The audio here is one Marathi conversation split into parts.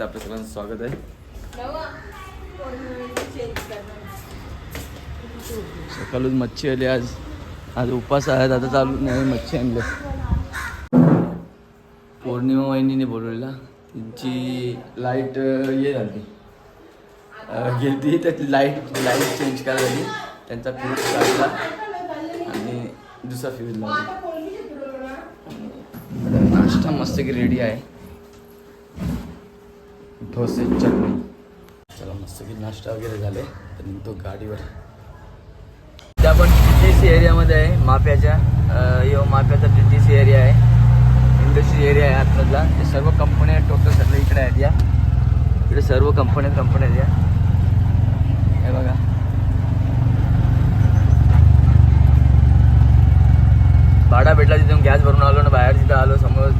स्वागत आहे. सकाळून मच्छी आली आज आज उपास आहेत आता चालू नाही मच्छी आणले. पौर्णिमा वहिनीने बोलवलेला. त्यांची लाइट हे झाली. गेली गेलती त्याची लाइट लाइट चेंज करायला त्यांचा फ्यूज काढला. आणि दुसरा फ्यूज लावला. नाश्ता मस्त की रेडी आहे. डोसे चटणी. चला मस्त की नाश्ता वगैरे झाले तर निघतो गाडीवर. त्या पण टी सी एरियामध्ये आहे माप्याच्या यो माप्याचा टी सी एरिया आहे. इंडस्ट्री एरिया आहे आतमधला. हे सर्व कंपन्या टोटल सगळं इकडे आहेत या. इकडे सर्व कंपन्या कंपन्या आहेत या. हे बघा. भाडा भेटला तिथून गॅस भरून आलो ना बाहेर तिथं आलो समोर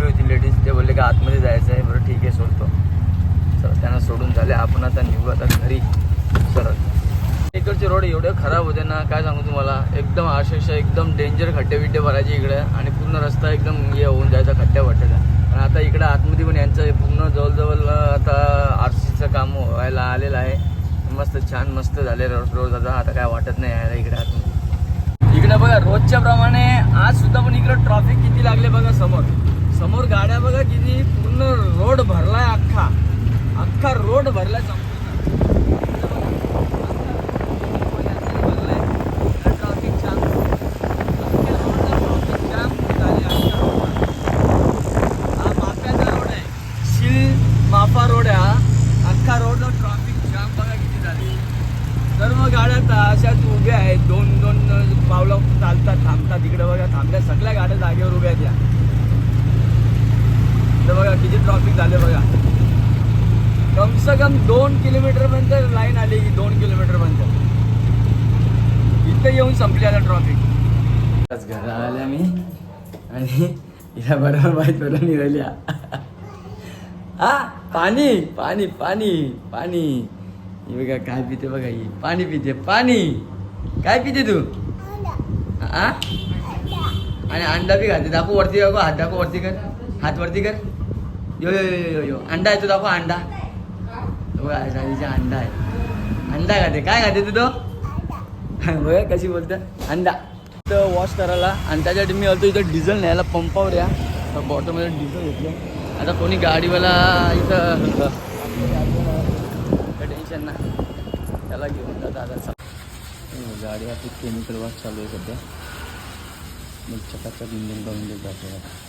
उभी होती लेडीज ते बोलले का आतमध्ये जायचं आहे बरं ठीक आहे सोडतो. चला त्यांना सोडून झाले. आपण आता निघू आता घरी. सरळ. इकडचे रोड एवढे खराब होते ना काय सांगू तुम्हाला? एकदम अक्षरशः एकदम डेंजर खड्डे बिड्डे भरायचे इकडे आणि पूर्ण रस्ता एकदम हे होऊन जायचा खड्ड्या वाटायचा आणि आता इकडे आतमध्ये पण यांचं पूर्ण जवळजवळ आता आर सीचं काम व्हायला आलेलं आहे. मस्त छान मस्त झाले रोज रोज आता. आता काय वाटत नाही यायला इकडे आतमध्ये. इकडे बघा रोजच्या प्रमाणे आज सुद्धा पण इकडे ट्रॉफिक किती लागले बघा समोर. समोर गाड्या बघा किती पूर्ण रोड भरलाय अख्खा. अख्खा रोड भरलाय संपूर्ण ट्रॉफिक जाम अख्ख्या रोडला ट्रॉफिक जाम झाले अख्ख्या रोडवर. हा माफ्याचा रोड आहे शिल माफा रोड आहे हा अख्खा रोडला ट्रॉफिक जाम बघा किती झाले सर्व गाड्या त- अशाच उभ्या आहेत दोन दोन पावलं चालतात थांबतात तिकडे बघा थांबल्या सगळ्या गाड्या जागेवर उभ्या आहेत या इथं बघा किती ट्रॉफिक झाले बघा कम से कम दोन किलोमीटर पर्यंत लाईन आली की दोन किलोमीटर पर्यंत इथं येऊन संपली आता ट्रॉफिक घरा आल्या मी आणि या बरोबर माहीत बरं निघाल्या. हा पाणी पाणी पाणी पाणी. ही बघा काय पिते बघा ही. पाणी पिते पाणी. काय पिते तू? हा? आणि अंडा बी खाते. दाखव वरती दाखव. हात दाखव वरती कर. हात वरती कर. यो यो यो यो अंडा येतो दाखव अंडा. तो अंडा आहे. अंडा खाते काय खाते तू तो? बघा कशी बोलते? अंडा तर वॉश करायला आणि त्याच्यासाठी मी आलतो इथं डिझेल न्यायला पंपावर या. तर बॉटलमध्ये डिझेल घेतलं आता कोणी गाडीवाला इथं टेन्शन ना. त्याला घेऊन जाता आता गाडी आता केमिकल वॉश चालू आहे सध्या. मग चकाचक इंजिन करून देत जाते.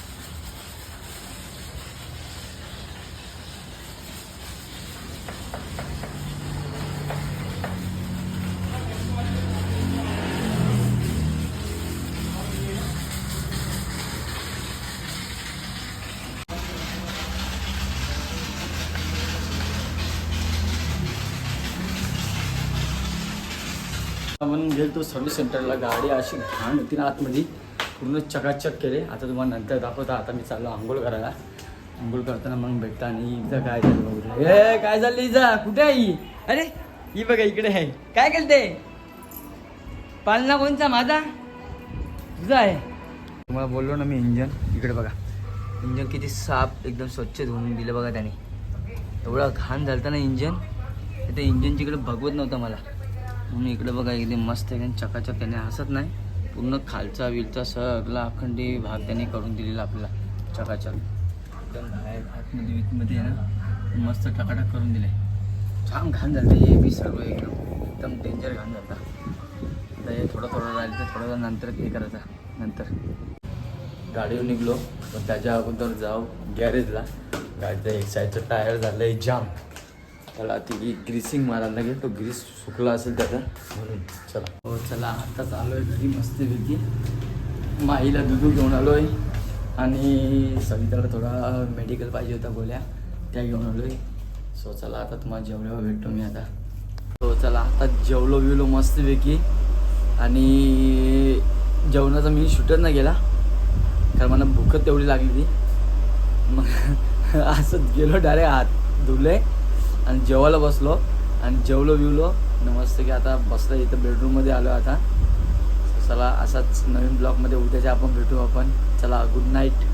आपण गेलो सर्व्हिस सेंटरला गाडी अशी घाण होती ना आतमध्ये. पूर्ण चकाचक केले. आता तुम्हाला नंतर दाखवता. आता मी चाललो आंघोळ करायला. आंघोळ करताना मग भेटता आणि इथं काय झालं बघू ए काय झालं इजा कुठे आहे ही? अरे ही बघा इकडे आहे. काय केलं ते पालना कोणचा? माझा? तुझा आहे. तुम्हाला बोललो ना मी इंजन. इकडे बघा. इंजन किती साफ एकदम स्वच्छ धुवून दिलं बघा त्याने. एवढा घाण झालं ना इंजन. ते इंजनची इकडे बघवत नव्हतं मला. म्हणून इकडे बघा एकदम मस्त एकदम चकाचक त्याने हसत नाही. पूर्ण खालचा विलचा सगळा अखंडी भाग त्याने करून दिलेला आपल्याला. चकाचक. एकदम बाहेर आतमध्ये वितमध्ये आहे ना मस्त टकाटक करून दिले. छान घाण झालं हे बी सर्व एकदम एकदम डेंजर घाण झालं आता हे थोडं थोडं राहिलं तर थोडं नंतर हे करायचा. नंतर. गाडीवर निघलो. पण त्याच्या अगोदर जाऊ गॅरेजला गाडीचं एक साईडचं टायर झालं आहे जाम त्याला ती ग्रीसिंग मारायला लागेल. तो ग्रीस सुकला असेल त्याचा. म्हणून चला. हो चला. आताच आलो आहे घरी मस्तपैकी माईला दुधू घेऊन आलो आहे आणि सविताला थोडा मेडिकल पाहिजे होता बोल्या त्या घेऊन आलो आहे सो चला आता तुम्हाला जेवल्यावर भेटतो मी आता. हो चला. आता जेवलो बिवलो मस्तपैकी आणि जेवणाचा मी शूटच नाही गेला. कारण मला भूकच तेवढी लागली ती मग असंच गेलो डायरेक्ट हात धुले. आणि जेवायला बसलो आणि जेवलो बिवलो नमस्ते मस्त की आता बसलं इथं बेडरूममध्ये आलो आता. चला असाच नवीन ब्लॉगमध्ये उद्याच्या आपण भेटू आपण. चला गुड नाईट